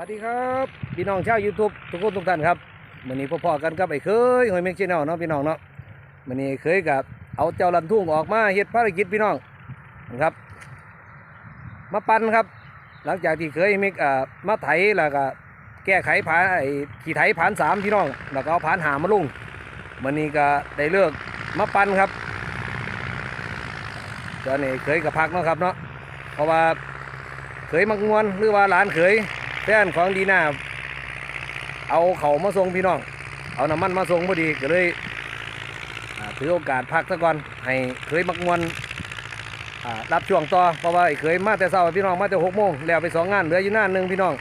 วัสดีครับพี่น้องชาว YouTube ทุกคนทุกท่านครับวันนี้พ่อๆกันกับไอ้เคยหอยเมกชแนลเนาะพี่น้องเนาะวันนี้เคยกับเอาเจ้าลันทุ่งออกมาเฮ็ดภารกิจพี่น้องนะครับ มาปั่นครับ หลังจากที่เคยเมกอ่ามาไถแล้วก็แก้ไขผานไอ้ขี่ไถผานสามพี่น้องแล้วก็เอาผานหามาลุงวันนี้ก็ได้เลิกมาปั่นครับตอนนี้เคยกับพักเนาะครับเนาะเพราะว่าเคยมักงวนหรือว่าหลานเคย แฟนของดีน่าเอาเขามาส่งพี่น้อง เอาน้ำมันมาส่งพอดีก็เลยถือโอกาสพักซะก่อนให้เคยมักงวนรับช่วงต่อเพราะว่าเคยมาแต่เช้าพี่น้องมาแต่หกโมงแล้วไปสองงานเหลืออยู่งาหนึ่งพี่น้อง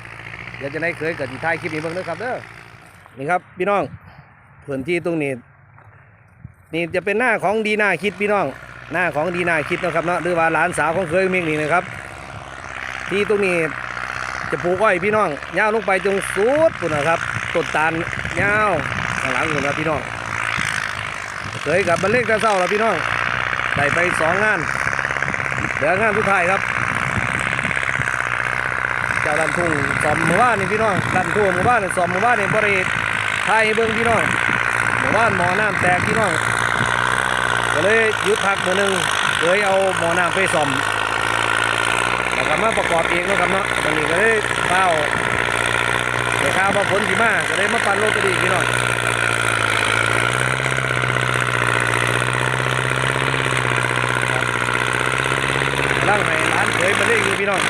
เดี๋ยวจะได้เคยเกับที่ท้ายคลิปนี้เบิ่งเด้อครับเด้อนี่ครับพี่น้องพื้นที่ตรงนี้นี่จะเป็นหน้าของดีนาคิดพี่น้องหน้าของดีนาคิดนะครับเนาะหรือว่าหลานสาวของเคยมิกนี่นะครับ ที่ตรงนี้ จะปลูกอ้อยพี่น้องยาวลงไปจงสุดปุ่นนะครับต้นตาลยาวข้างหลังอยู่นะพี่น้องเคยกับบรรเลงตะเศร้าแล้วพี่น้องได้ไปสองงานเหลืองานสุดท้ายครับเจ้าดันทุ่งสอมหมู่บ้านนี่พี่น้องดันทุ่งหมู่บ้านนี่สอมหมู่บ้านนี่บริไทยเบิ้งพี่น้องหมู่บ้านหมอน้ำแตกพี่น้องก็เลยหยุดพักมือหนึ่งเลยเอาหมอน้ำไปซ่อม แล้วก็มาประกอบเองเนาะครับเนาะตอนนี้ก็ได้เป้าเดี๋ยวข้าวมาผลสีมาก็ได้มาปั่นโลตอรีพี่น้อยร่างไหนร้านเคยมาเล่นอยู่พี่น้อง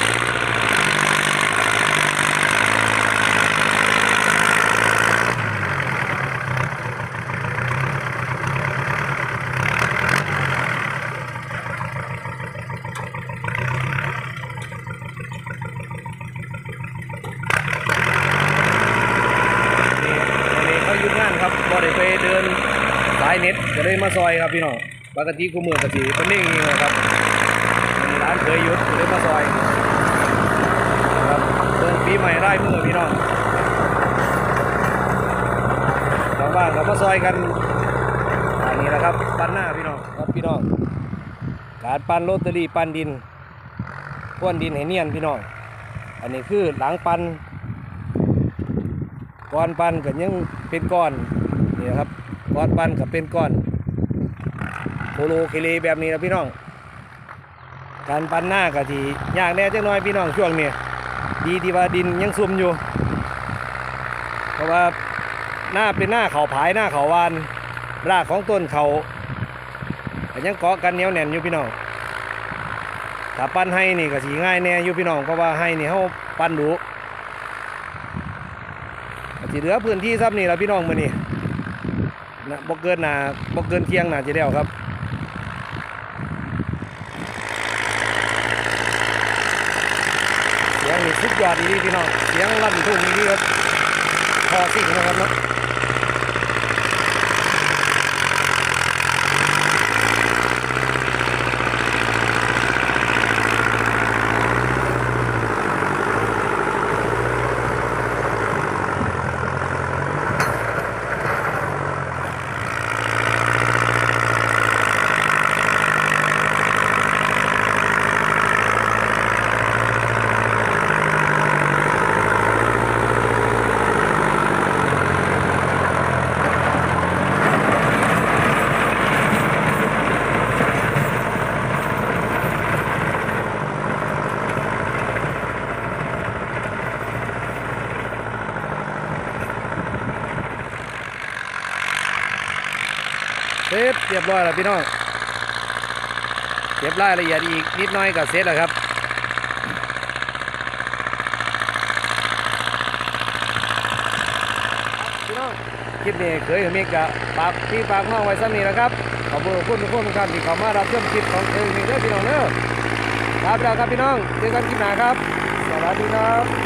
นี่วันนี้เขาหยุดงาน ครับบ่ได้ไปเดินสายเน็ตก็เลยมาซอยครับพี่น้องปกติกูมือกะสิเป็นเล่งนี่นะครับร้านเคยยุดก็เลยมาซอยครับเดินปีใหม่ไร่มือพี่น้องว่างๆก็มาซอยกันอันนี้นะครับปั้นหน้าพี่น้องครับพี่น้องการปั้นโรตารี่ปั้นดินพ้วนดินให้เนียนพี่น้องอันนี้คือหลังปั้น ก้อนปั้นก็ยังเป็นก้อนนี่ครับก้อนปั้นก็เป็นก้อนโคโลเคเลแบบนี้นะพี่น้อง การปั้นหน้าก็ที่ยากแน่จังน้อยพี่น้องช่วงนี้ดีที่ว่าดินยังซุ่มอยู่ เพราะว่าหน้าเป็นหน้าเขาผายหน้าเขาวานรากของต้นเขาก็ยังเกาะกันเหนียวแน่นอยู่พี่น้องถ้าปั้นให้นี่ก็สีง่ายแน่อยู่พี่น้องเพราะว่าให้นี่เขาปั้นดู สิเหลือพื้นที่ซับนี่ละพี่น้องมือนี่นะบกเกินหนาบกเกินเที่ยงหนาจะแล้วครับเสียงนี่สุดยอดดีพี่น้องเสียงลั่นทุ่งดีครับพอสิ่งนะครับเนาะ เสร็จเรียบร้อยแล้วพี่น้องเก็บรายละเอียดอีกนิดน้อยก็เสร็จแล้วครับพี่น้องคลิปนี้เคยมีกะฝากพี่ฝากน้องไว้สักนี้นะครับขอบคุณทุกคนทุกท่านที่เข้ามารับชมคลิปของเองนี่เด้อพี่น้องเด้อครับแล้วครับพี่น้องเจอกันคลิปหน้าครับสวัสดีครับ